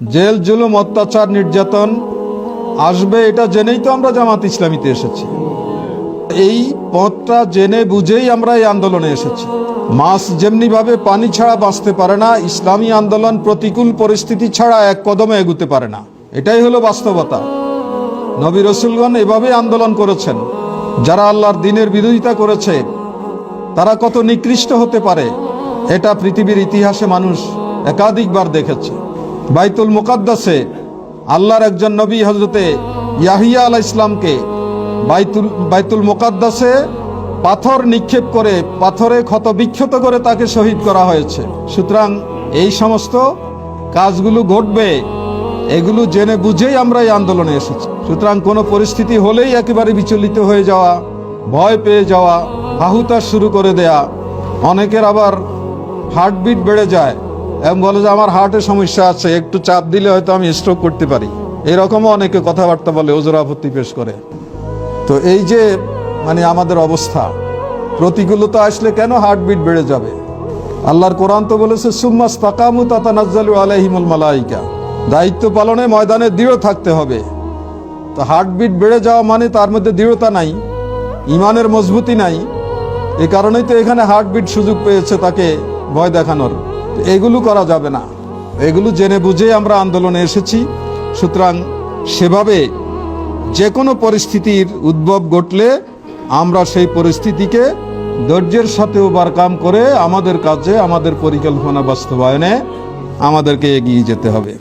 Jail, জুলুম, অত্যাচার, নির্যাতন, আসবে এটা জেনেই তো আমরা জামাত ইসলামীতে এসেছি। এই পথটা জেনে বুঝেই আমরা এই আন্দোলনে এসেছি। মাছ যেমনিভাবে পানি ছাড়া বাঁচতে পারে না, ইসলামী আন্দোলন প্রতিকূল পরিস্থিতি ছাড়া এক কদমে এগুতে পারে না। এটাই হলো বাস্তবতা। নবী রসুলগণ এভাবে আন্দোলন করেছেন। যারা আল্লাহর দিনের বিরোধিতা করেছে, তারা কত নিকৃষ্ট হতে পারে, এটা পৃথিবীর ইতিহাসে মানুষ একাধিকবার দেখেছে। বাইতুল মুকাদ্দাসে আল্লাহর একজন নবী হজরতে ইয়াহিয়া আলাহ ইসলামকে বাইতুল বাইতুল মুকাদ্দাসে পাথর নিক্ষেপ করে, পাথরে ক্ষত বিক্ষত করে তাকে শহীদ করা হয়েছে। সুতরাং এই সমস্ত কাজগুলো ঘটবে, এগুলো জেনে বুঝেই আমরা এই আন্দোলনে এসেছি। সুতরাং কোনো পরিস্থিতি হলেই একেবারে বিচলিত হয়ে যাওয়া, ভয় পেয়ে যাওয়া হাহুতাশ শুরু করে দেয়া, অনেকের আবার হার্টবিট বেড়ে যায়। এবং বলে যে, আমার হার্টের সমস্যা আছে, একটু চাপ দিলে হয়তো আমি স্ট্রোক করতে পারি। এরকমও অনেকে কথাবার্তা বলে, ওজোর আপত্তি পেশ করে। তো এই যে মানে আমাদের অবস্থা, প্রতিকূলতা আসলে কেন হার্টবিট বেড়ে যাবে? আল্লাহর কোরআন তো বলেছে সুম্মাস তাকামু তাতানাজ্জালু আলাইহিমুল মালাইকা। দায়িত্ব পালনে ময়দানে দৃঢ় থাকতে হবে। তো হার্টবিট বেড়ে যাওয়া মানে তার মধ্যে দৃঢ়তা নাই, ইমানের মজবুতি নাই। এ কারণেই তো এখানে হার্টবিট সুযোগ পেয়েছে তাকে ভয় দেখানোর। এগুলো করা যাবে না। এগুলো জেনে বুঝে আমরা আন্দোলনে এসেছি। সুতরাং সেভাবে যে কোনো পরিস্থিতির উদ্ভব ঘটলে আমরা সেই পরিস্থিতিকে ধৈর্যের সাথে ওভারকাম করে আমাদের কাজে, আমাদের পরিকল্পনা বাস্তবায়নে আমাদেরকে এগিয়ে যেতে হবে।